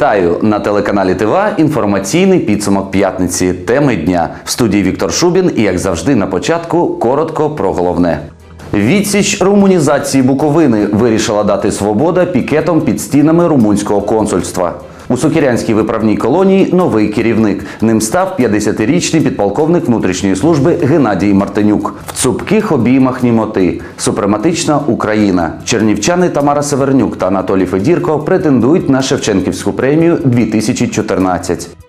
Вітаю на телеканалі ТВА. Інформаційний підсумок п'ятниці. Теми дня в студії Віктор Шубін. І як завжди, на початку коротко про головне. Відсіч румунізації Буковини вирішила дати свобода пікетом під стінами румунського консульства. У Сокірянській виправній колонії новий керівник. Ним став 50-річний підполковник внутрішньої служби Геннадій Мартинюк. В цупких обіймах німоти. Супрематична Україна. Чернівчани Тамара Севернюк та Анатолій Федірко претендують на Шевченківську премію 2014.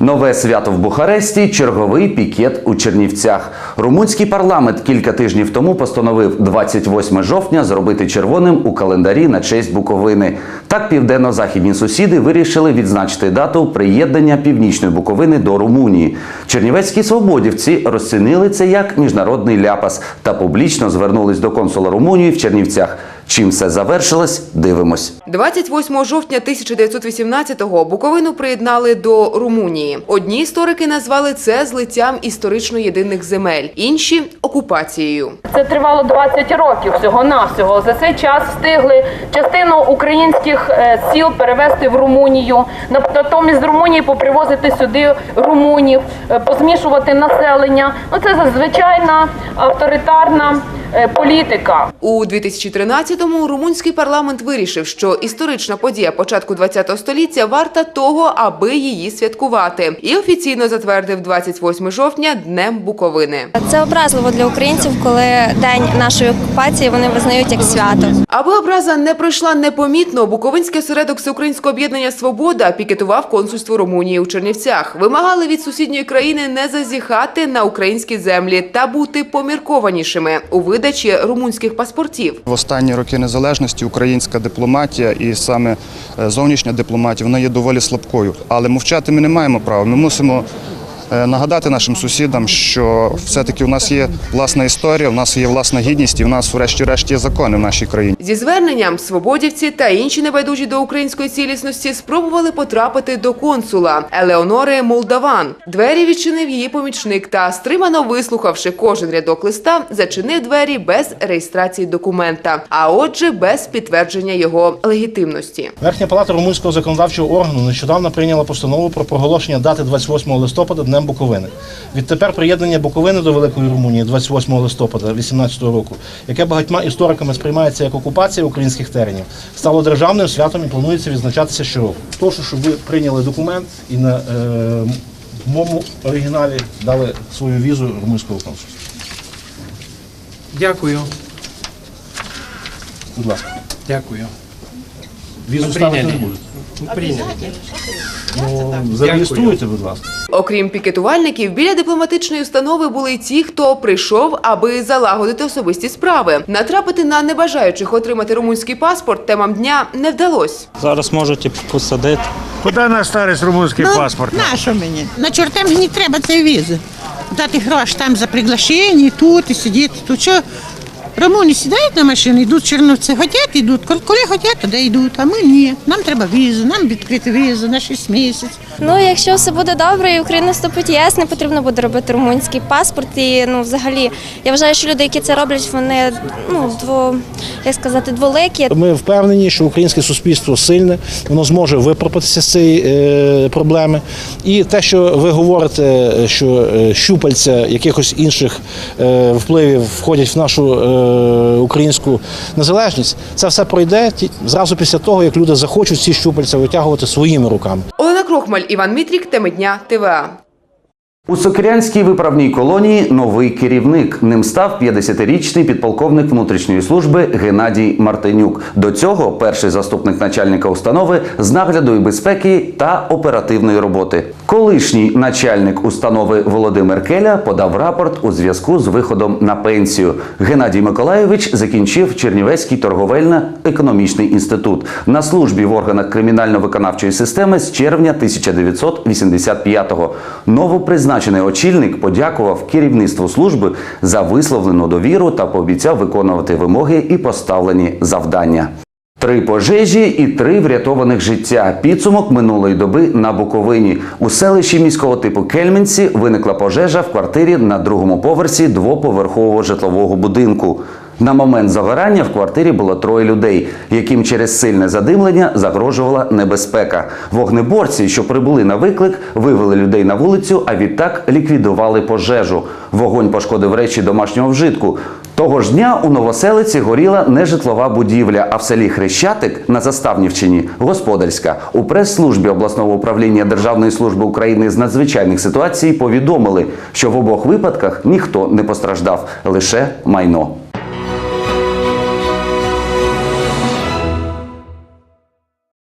Нове свято в Бухаресті черговий пікет у Чернівцях. Румунський парламент кілька тижнів тому постановив 28 жовтня зробити червоним у календарі на честь Буковини. Так південно-західні сусіди вирішили відзначити дату приєднання північної Буковини до Румунії. Чернівецькі свободівці розцінили це як міжнародний ляпас та публічно звернулись до консула Румунії в Чернівцях. Чим все завершилось, дивимось. 28 жовтня 1918-го Буковину приєднали до Румунії. Одні історики назвали це злиттям історично єдиних земель, інші окупацією. Це тривало 20 років всього навсього. За цей час встигли частину українських е, сіл перевести в Румунію. Натомість з Румунії попривозити сюди румунів, е, позмішувати населення. Ну це зазвичайна авторитарна е, політика. У 2013-му румунський парламент вирішив, що історична подія початку ХХ століття варта того, аби її святкувати, і офіційно затвердив 28 жовтня Днем Буковини. Це образливо для українців, коли день нашої окупації вони визнають як свято. Аби образа не пройшла непомітно, Буковинський осередок Всеукраїнського об'єднання Свобода пікетував консульство Румунії у Чернівцях. Вимагали від сусідньої країни не зазіхати на українські землі та бути поміркованішими у видачі румунських паспортів. В останні роки незалежності українська дипломатія і саме е, зовнішня дипломатія вона є доволі слабкою. Але мовчати ми не маємо права. Ми мусимо нагадати нашим сусідам, що все-таки у нас є власна історія, у нас є власна гідність і в нас, врешті-решт, є закони в нашій країні. Зі зверненням свободівці та інші небайдужі до української цілісності спробували потрапити до консула Елеонори Молдаван. Двері відчинив її помічник та, стримано вислухавши кожен рядок листа, зачинив двері без реєстрації документа, а отже, без підтвердження його легітимності. Верхня палата румунського законодавчого органу нещодавно прийняла постанову про проголошення дати 28 листопада Днем Буковини. Відтепер приєднання Буковини до Великої Румунії 28 листопада 2018 року, яке багатьма істориками сприймається як окупація українських теренів, стало державним святом і планується відзначатися щороку. Прошу, щоб ви прийняли документ і на е, моєму оригіналі дали свою візу румунського консульства. Дякую. Будь ласка, Дякую. візу ставити не будете. Ну, прийняли. Ну, зареєструйте, будь ласка. Окрім пікетувальників, біля дипломатичної установи були й ті, хто прийшов, аби залагодити особисті справи. Натрапити на небажаючих отримати румунський паспорт темам дня не вдалося. Зараз можуть і посадити. Куди на старість румунський паспорт? Нащо мені? На чортам мені треба цієї візи. Дати гроші там за приглашення, тут і сидіти. Тут що? Румуни сідають на машину, йдуть в Черновці, хотять, йдуть. Коли коли хотять, туди йдуть, а ми ні. Нам треба візу, нам відкрити візу на 6 місяців. Ну, якщо все буде добре, і Україна вступить в ЄС, не потрібно буде робити румунський паспорт. І ну, взагалі, я вважаю, що люди, які це роблять, вони ну дво, як сказати, дволекі. Ми впевнені, що українське суспільство сильне, воно зможе випропатися з цієї е, проблеми. І те, що ви говорите, що е, щупальця якихось інших е, впливів входять в нашу е, українську незалежність, це все пройде зразу після того, як люди захочуть ці щупальця витягувати своїми руками. Олена Крохмаль, Іван Мітрік, теми дня ТВА. У Сокирянській виправній колонії новий керівник. Ним став 50-річний підполковник внутрішньої служби Геннадій Мартинюк. До цього перший заступник начальника установи з нагляду і безпеки та оперативної роботи. Колишній начальник установи Володимир Келя подав рапорт у зв'язку з виходом на пенсію. Геннадій Миколайович закінчив Чернівецький торговельно-економічний інститут на службі в органах кримінально-виконавчої системи з червня 1985-го. Новопризначений очільник подякував керівництву служби за висловлену довіру та пообіцяв виконувати вимоги і поставлені завдання. Три пожежі і три врятованих життя. Підсумок минулої доби на Буковині. У селищі міського типу Кельменці виникла пожежа в квартирі на другому поверсі двоповерхового житлового будинку. На момент загорання в квартирі було троє людей, яким через сильне задимлення загрожувала небезпека. Вогнеборці, що прибули на виклик, вивели людей на вулицю, а відтак ліквідували пожежу. Вогонь пошкодив речі домашнього вжитку. Того ж дня у Новоселиці горіла нежитлова будівля, а в селі Хрещатик на Заставнівщині господарська. У прес-службі обласного управління Державної служби України з надзвичайних ситуацій повідомили, що в обох випадках ніхто не постраждав, лише майно.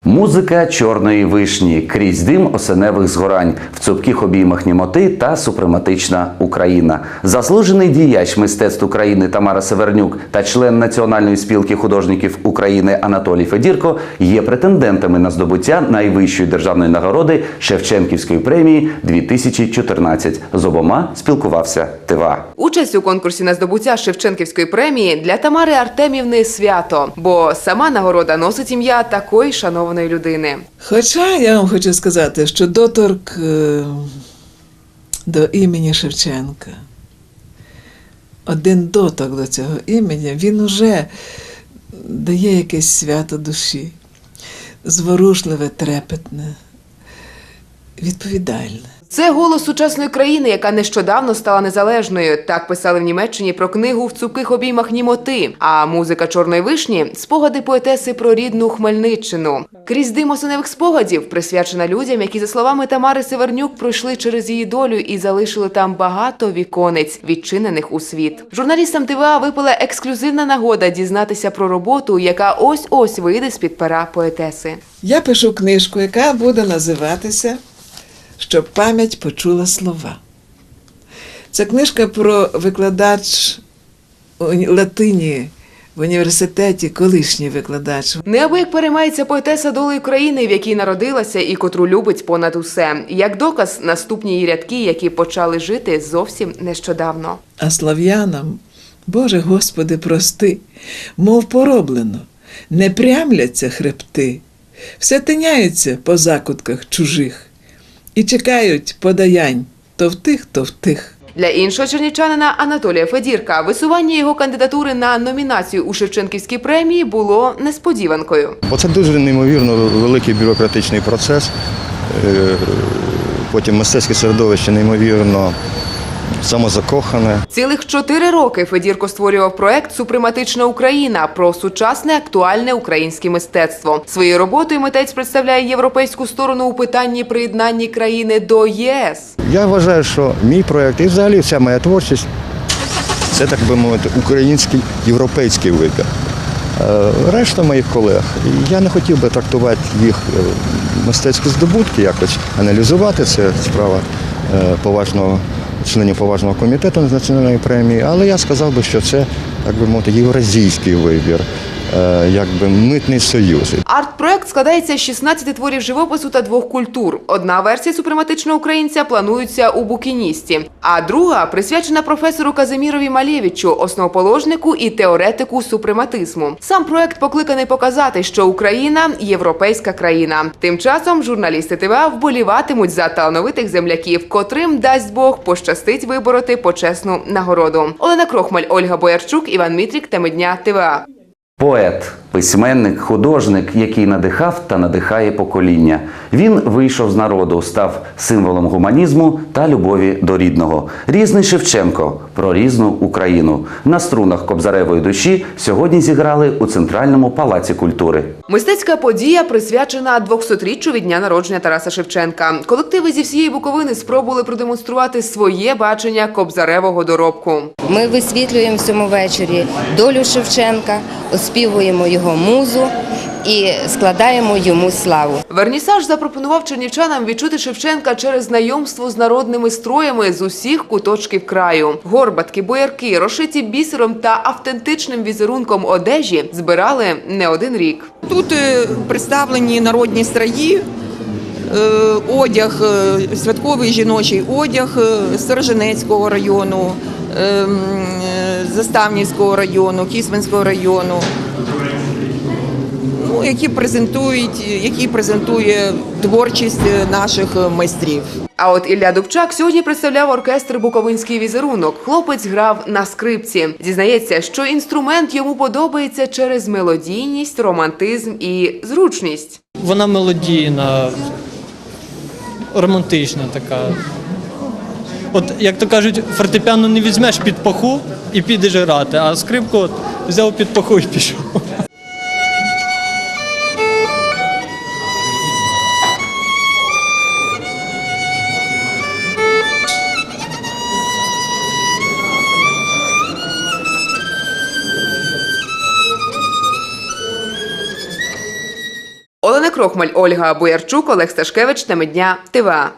Музика чорної вишні крізь дим осеневих згорань в цупких обіймах німоти та супрематична Україна. Заслужений діяч мистецтв України Тамара Севернюк та член Національної спілки художників України Анатолій Федірко є претендентами на здобуття найвищої державної нагороди Шевченківської премії 2014. З обома спілкувався ТВА. Участь у конкурсі на здобуття Шевченківської премії для Тамари Артемівни свято, бо сама нагорода носить ім'я такої шанованої людини. Хоча я вам хочу сказати, що доторк е, до імені Шевченка, один доток до цього імені, він уже дає якесь свято душі, зворушливе, трепетне, відповідальне. Це голос сучасної країни, яка нещодавно стала незалежною. Так писали в Німеччині про книгу в цупких обіймах німоти. А музика чорної вишні спогади поетеси про рідну Хмельниччину. Крізь дим осеневих спогадів присвячена людям, які, за словами Тамари Севернюк, пройшли через її долю і залишили там багато віконець, відчинених у світ. Журналістам ТВА випала ексклюзивна нагода дізнатися про роботу, яка ось ось вийде з під пера поетеси. Я пишу книжку, яка буде називатися Щоб пам'ять почула слова. Це книжка про викладач латині в університеті, колишній викладач. Неабияк переймається поетеса долею країни, в якій народилася і котру любить понад усе. Як доказ, наступні її рядки, які почали жити зовсім нещодавно. А слав'янам, Боже Господи, прости, мов пороблено, не прямляться хребти, все тиняються по закутках чужих і чекають подаянь то в тих, то в тих. Для іншого чернівчанина Анатолія Федірка висування його кандидатури на номінацію у Шевченківській премії було несподіванкою. Бо це дуже неймовірно великий бюрократичний процес. Е, Потім мистецьке середовище неймовірно самозакохане. Цілих чотири роки Федірко створював проект Супрематична Україна про сучасне актуальне українське мистецтво. Своєю роботою митець представляє європейську сторону у питанні приєднання країни до ЄС. Я вважаю, що мій проєкт і взагалі вся моя творчість це, так би мовити, український європейський вибір. Е, Решта моїх колег, я не хотів би трактувати їх е, мистецькі здобутки, якось аналізувати. Це справа е, поважного членів поважного комітету національної премії, але я сказав би, що це, так би мовити, євразійський вибір, якби митний союз. Арт-проект складається з 16 творів живопису та двох культур. Одна версія супрематичного українця планується у букіністі, а друга присвячена професору Казимірові Малєвичу, основоположнику і теоретику супрематизму. Сам проект покликаний показати, що Україна європейська країна. Тим часом журналісти ТВА вболіватимуть за талановитих земляків, котрим дасть Бог пощастить вибороти почесну нагороду. Олена Крохмаль, Ольга Боярчук, Іван Мітрік, теми дня ТВА. Поет, письменник, художник, який надихав та надихає покоління. Він вийшов з народу, став символом гуманізму та любові до рідного. Різний Шевченко про різну Україну. На струнах кобзаревої душі сьогодні зіграли у центральному палаці культури. Мистецька подія присвячена 200-річчю від дня народження Тараса Шевченка. Колективи зі всієї Буковини спробували продемонструвати своє бачення кобзаревого доробку. Ми висвітлюємо в цьому вечорі долю Шевченка, оспівуємо його музу і складаємо йому славу. Вернісаж запропонував чернівчанам відчути Шевченка через знайомство з народними строями з усіх куточків краю. Горбатки, боярки, розшиті бісером та автентичним візерунком одежі збирали не один рік. Тут е, представлені народні страї, е, одяг, е, святковий жіночий одяг Сторожинецького району, е, м, е, Заставнівського району, Кісменського району. ну, які презентують, які презентує творчість наших майстрів. А от Ілля Дубчак сьогодні представляв оркестр Буковинський візерунок. Хлопець грав на скрипці. Зізнається, що інструмент йому подобається через мелодійність, романтизм і зручність. Вона мелодійна, романтична така. От, як то кажуть, фортепіано не візьмеш під паху і підеш грати, а скрипку от, взяв під паху і пішов. Олена Крохмаль, Ольга Боярчук, Олег Сташкевич, теми дня ТВА.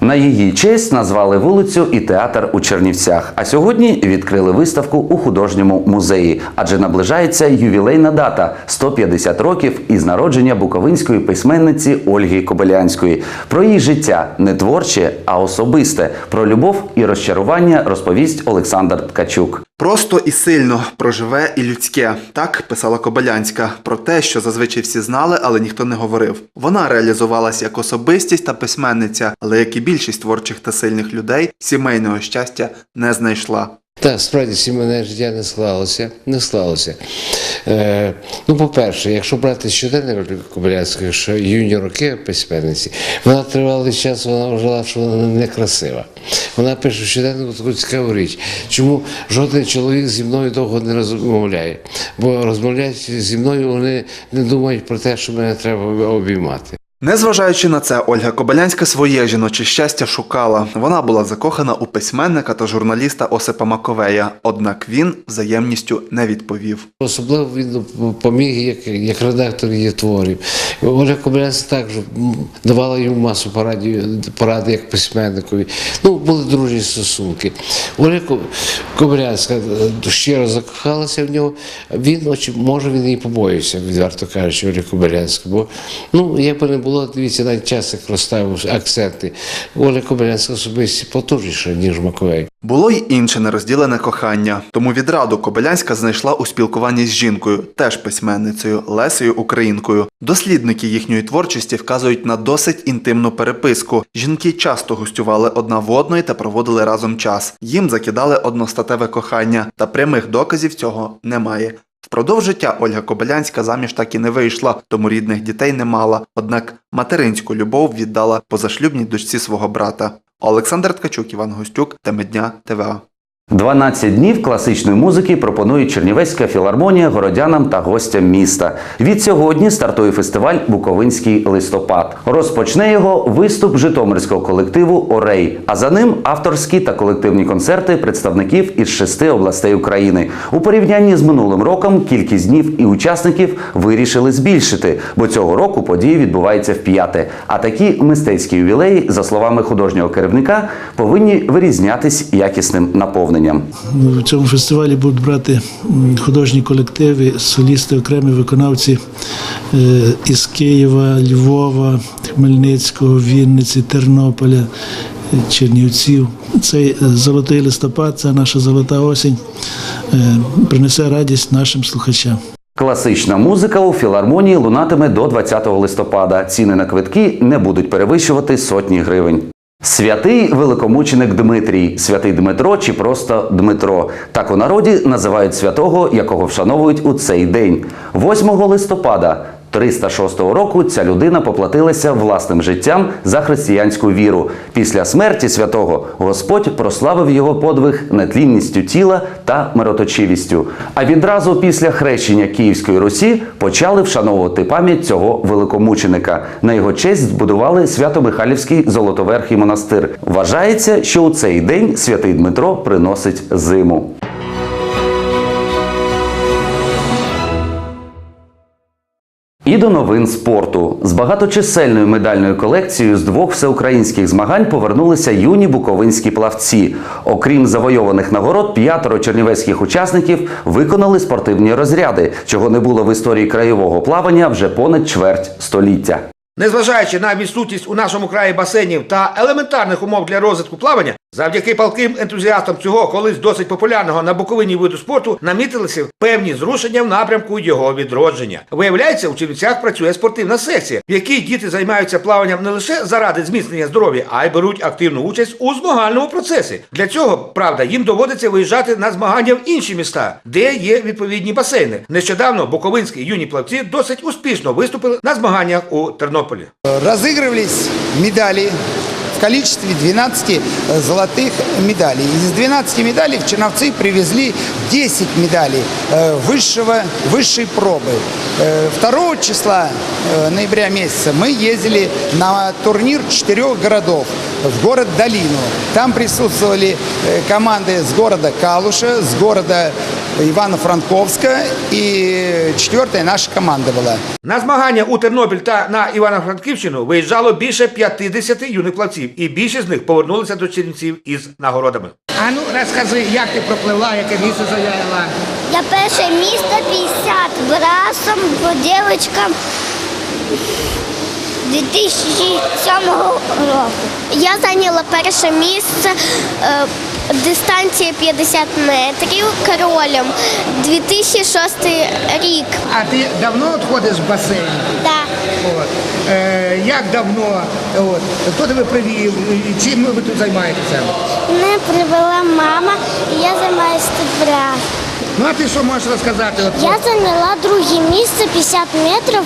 На її честь назвали вулицю і театр у Чернівцях. А сьогодні відкрили виставку у художньому музеї, адже наближається ювілейна дата 150 років із народження буковинської письменниці Ольги Кобилянської. Про її життя не творче, а особисте. Про любов і розчарування розповість Олександр Ткачук. Просто і сильно проживе і людське. Так писала Кобилянська про те, що зазвичай всі знали, але ніхто не говорив. Вона реалізувалась як особистість та письменниця, але як і більшість творчих та сильних людей, сімейного щастя не знайшла. Так, справді сімейне життя не склалося. Не склалося. Е, ну, по-перше, якщо брати Ольги Кобилянської, що юні роки письменниці, вона тривалий час вона вважала, що вона некрасива. Вона пише в щоденнику таку цікаву річ. Чому жоден чоловік зі мною довго не розмовляє? Бо розмовляють зі мною, вони не думають про те, що мене треба обіймати. Незважаючи на це, Ольга Кобилянська своє жіноче щастя шукала. Вона була закохана у письменника та журналіста Осипа Маковея, однак він взаємністю не відповів. Особливо він поміг як, як редактор її творів. Оля Кобилянська також давала йому масу поради, поради як письменникові. Ну, були дружні стосунки. Ко- Кобилянська щиро закохалася в нього. Він, може, він її побоївся, відверто кажучи, Оля Кобилянська. Бо, ну, як би не було, дивіться, навіть час як розставив акценти. Оля Кобилянська особисті потужніша, ніж Маковей. Було й інше нерозділене кохання. Тому відраду Кобилянська знайшла у спілкуванні з жінкою, теж письменницею Лесею Українкою. Дослідники їхньої творчості вказують на досить інтимну переписку. Жінки часто гостювали одна в одної та проводили разом час. Їм закидали одностатеве кохання, та прямих доказів цього немає. Впродовж життя Ольга Кобилянська заміж так і не вийшла, тому рідних дітей не мала. Однак материнську любов віддала позашлюбній дочці свого брата. Олександр Ткачук, Іван Гостюк, теми дня ТВА. 12 днів класичної музики пропонує Чернівецька філармонія городянам та гостям міста. Від сьогодні стартує фестиваль Буковинський листопад. Розпочне його виступ житомирського колективу Орей. А за ним авторські та колективні концерти представників із шести областей України. У порівнянні з минулим роком кількість днів і учасників вирішили збільшити, бо цього року події відбуваються в п'яте. А такі мистецькі ювілеї, за словами художнього керівника, повинні вирізнятись якісним наповненням. В цьому фестивалі будуть брати художні колективи, солісти, окремі виконавці е, із Києва, Львова, Хмельницького, Вінниці, Тернополя, е, Чернівців. Цей е, золотий листопад, це наша золота осінь, принесе радість нашим слухачам. Класична музика у філармонії лунатиме до 20 листопада. Ціни на квитки не будуть перевищувати сотні гривень. Святий великомученик Дмитрій, святий Дмитро чи просто Дмитро. Так у народі називають святого, якого вшановують у цей день. 8 листопада 306 року ця людина поплатилася власним життям за християнську віру. Після смерті святого Господь прославив його подвиг нетлінністю тіла та мироточивістю. А відразу після хрещення Київської Русі почали вшановувати пам'ять цього великомученика. На його честь збудували Свято-Михайлівський Золотоверхий монастир. Вважається, що у цей день святий Дмитро приносить зиму. І до новин спорту з багаточисельною медальною колекцією з двох всеукраїнських змагань повернулися юні буковинські плавці. Окрім завойованих нагород, п'ятеро чернівецьких учасників виконали спортивні розряди, чого не було в історії краєвого плавання вже понад чверть століття. Незважаючи на відсутність у нашому краї басейнів та елементарних умов для розвитку плавання, Завдяки палким ентузіастам цього колись досить популярного на Буковині виду спорту намітилися певні зрушення в напрямку його відродження. Виявляється, у Чернівцях працює спортивна секція, в якій діти займаються плаванням не лише заради зміцнення здоров'я, а й беруть активну участь у змагальному процесі. Для цього, правда, їм доводиться виїжджати на змагання в інші міста, де є відповідні басейни. Нещодавно буковинські юні плавці досить успішно виступили на змаганнях у Тернополі. Разыгрывались медали в количестве 12 э, золотых медалей. Из 12 медалей в Черновцы привезли 10 медалей э, высшего, высшей пробы. Э, 2 числа э, ноября месяца мы ездили на турнир четырех городов в город Долину. Там присутствовали э, команды с города Калуша, с города Ивано-Франковска и четвертая наша команда была. На змагання у Тернопіль та на Івано-Франківщину виїжджало більше 50 юних плавців, і більшість з них повернулися до Чернівців із нагородами. А ну розкажи, як ти пропливла, яке місце зайняла? Я перше місто 50 брасом по дівчаткам 2007 року. Я зайняла перше місце е, дистанція 50 метрів королем 2006 рік. А ти давно от ходиш в басейн? Так. Е, як давно? От. Хто тебе привів? Чим ви тут займаєтеся? Мене привела мама, і я займаюся тут брасом. Ну а ти що можеш розказати? От, Я зайняла друге місце 50 метрів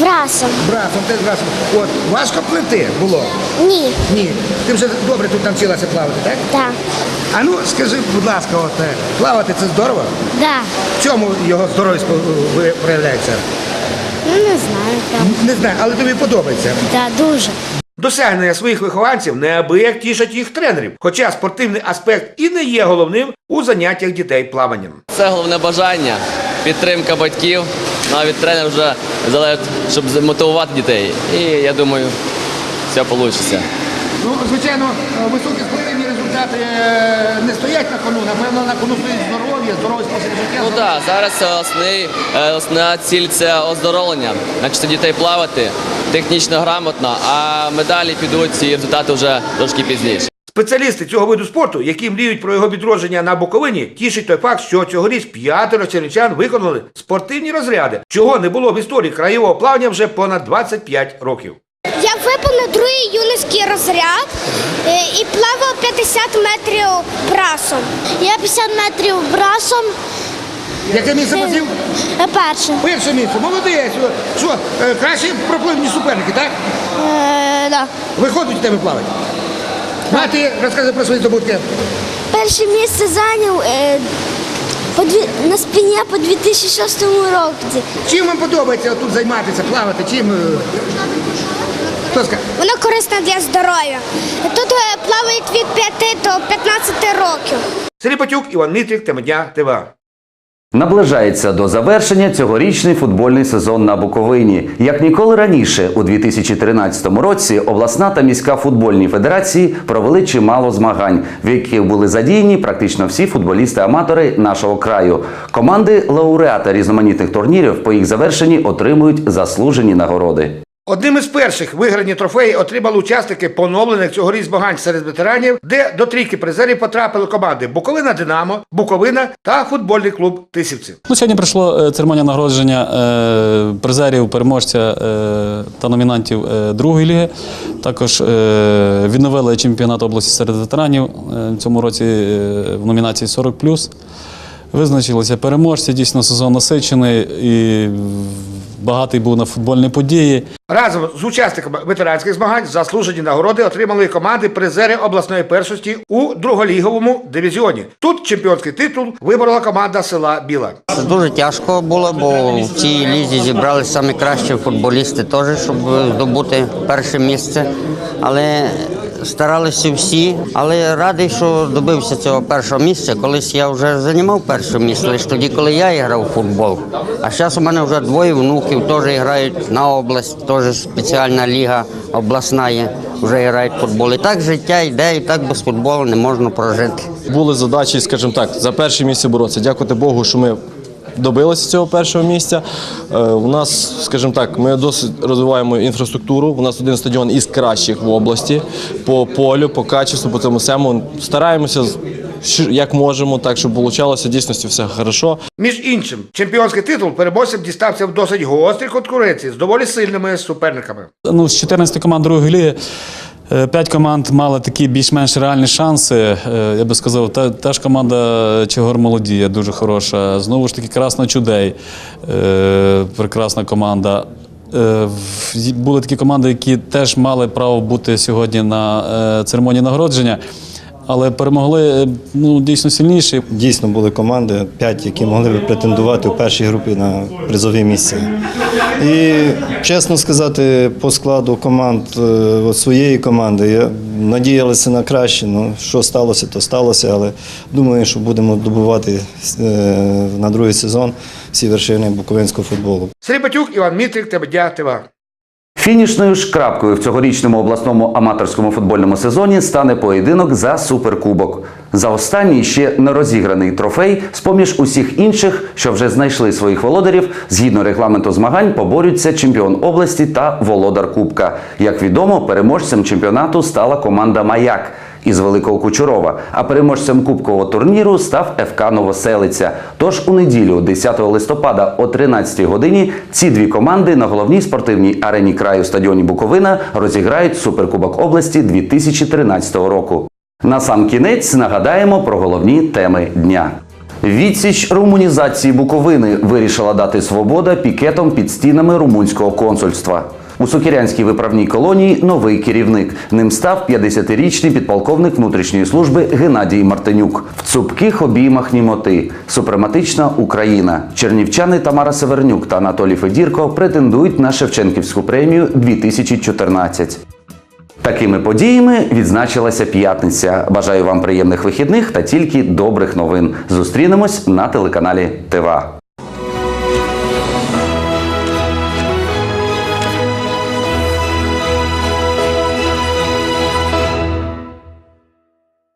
брасом. Брасом, ти з брасом. От, важко плити було? Ні. Ні. Ти вже добре тут навчилася плавати, так? Так. А ну скажи, будь ласка, от, е, плавати це здорово? Да. В чому його здоров'я спо- ви- проявляється? Ну не знаю там. Не знаю, але тобі подобається. Да, дуже. Досягнення своїх вихованців неабияк тішать їх тренерів, хоча спортивний аспект і не є головним у заняттях дітей плаванням. Це головне бажання, підтримка батьків. Навіть тренер вже залежить, щоб мотивувати дітей. І я думаю, все вийде. Ну, звичайно, високі спортивні результати е, не стоять на кону. Напевно, на кону стоїть здоров'я, здоровий спосіб життя. Ну так, зараз основний, е, основна ціль це оздоровлення. Навчити дітей плавати технічно грамотно, а медалі підуть і результати вже трошки пізніше. Спеціалісти цього виду спорту, які мріють про його відродження на Буковині, тішить той факт, що цьогоріч п'ятеро чернівчан виконали спортивні розряди, чого не було в історії краєвого плавання вже понад 25 років. Я виповнив другий юницький розряд е, і плавав 50 метрів брасом. Я 50 метрів брасом. Яке місце посів? Е, Перше. Перше місце, молодець. Що, е, краще пропливні суперники, так? Е, да. Виходить у тебе плавати. Ну, а ти розкажи про свої здобутки. Перше місце зайняв е, по дві, на спині по 2006 році. Чим вам подобається тут займатися, плавати? Чим? е? Воно корисне для здоров'я. Тут е, плавають від 5 до 15 років. Сергій Патюк, Іван Мітрик, тема дня ТВА. Наближається до завершення цьогорічний футбольний сезон на Буковині. Як ніколи раніше, у 2013 році обласна та міська футбольні федерації провели чимало змагань, в яких були задіяні практично всі футболісти-аматори нашого краю. Команди лауреата різноманітних турнірів по їх завершенні отримують заслужені нагороди. Одним із перших виграні трофеї отримали учасники поновлених цьогоріч змагань серед ветеранів, де до трійки призерів потрапили команди Буковина Динамо, Буковина та футбольний клуб Тисівці. Ну, сьогодні пройшло е, церемонія нагородження е, призерів, переможця е, та номінантів другої ліги. Також відновили чемпіонат області серед ветеранів е, цьому році в номінації 40+. Визначилися переможці, дійсно сезон насичений і багатий був на футбольні події. Разом з учасниками ветеранських змагань заслужені нагороди отримали команди призери обласної першості у друголіговому дивізіоні. Тут чемпіонський титул виборола команда села Біла. Дуже тяжко було, бо в цій лізі зібралися самі кращі футболісти теж, щоб здобути перше місце. Але старалися всі. Але радий, що добився цього першого місця. Колись я вже займав перше місце, лише тоді, коли я грав у футбол. А зараз у мене вже двоє внуків теж грають на область, теж спеціальна ліга обласна є, вже грають в футбол. І так життя йде, і так без футболу не можна прожити. Були задачі, скажімо так, за перше місце боротися. Дякувати Богу, що ми добилися цього першого місця. Е, У нас, скажімо так, ми досить розвиваємо інфраструктуру. У нас один стадіон із кращих в області по полю, по качеству, по цьому всьому. Стараємося що- як можемо, так щоб вийшло дійсності все хорошо. Між іншим, чемпіонський титул переможцям дістався в досить гострій конкуренції з доволі сильними суперниками. Ну, з 14 команд другої ліги. Е, П'ять команд мали такі більш-менш реальні шанси. Е, Я би сказав, та, та ж команда Чигор Молодія дуже хороша. Знову ж таки, Красна Чудей. е, Прекрасна команда. Були такі команди, які теж мали право бути сьогодні на церемонії нагородження, але перемогли е, ну, дійсно сильніші. Дійсно були команди, п'ять, які могли б претендувати у першій групі на призові місця. І чесно сказати, по складу команд е, от своєї команди я надіялися на краще. Ну що сталося, то сталося. Але думаю, що будемо добувати е, на другий сезон всі вершини буковинського футболу. Сергій Батюк, Іван Мітрик, Тебедя, ТВА. Фінішною ж крапкою в цьогорічному обласному аматорському футбольному сезоні стане поєдинок за суперкубок. За останній ще не розіграний трофей, з-поміж усіх інших, що вже знайшли своїх володарів, згідно регламенту змагань поборються чемпіон області та володар Кубка. Як відомо, переможцем чемпіонату стала команда Маяк із Великого Кучурова, а переможцем кубкового турніру став ФК Новоселиця. Тож у неділю, 10 листопада о 13 годині, ці дві команди на головній спортивній арені краю стадіоні Буковина розіграють Суперкубок області 2013 року. На сам кінець нагадаємо про головні теми дня. Відсіч румунізації Буковини вирішила дати свобода пікетом під стінами румунського консульства. У Сокірянській виправній колонії новий керівник. Ним став 50-річний підполковник внутрішньої служби Геннадій Мартинюк. В цупких обіймах німоти. Супрематична Україна. Чернівчани Тамара Севернюк та Анатолій Федірко претендують на Шевченківську премію 2014. Такими подіями відзначилася п'ятниця. Бажаю вам приємних вихідних та тільки добрих новин. Зустрінемось на телеканалі ТВА.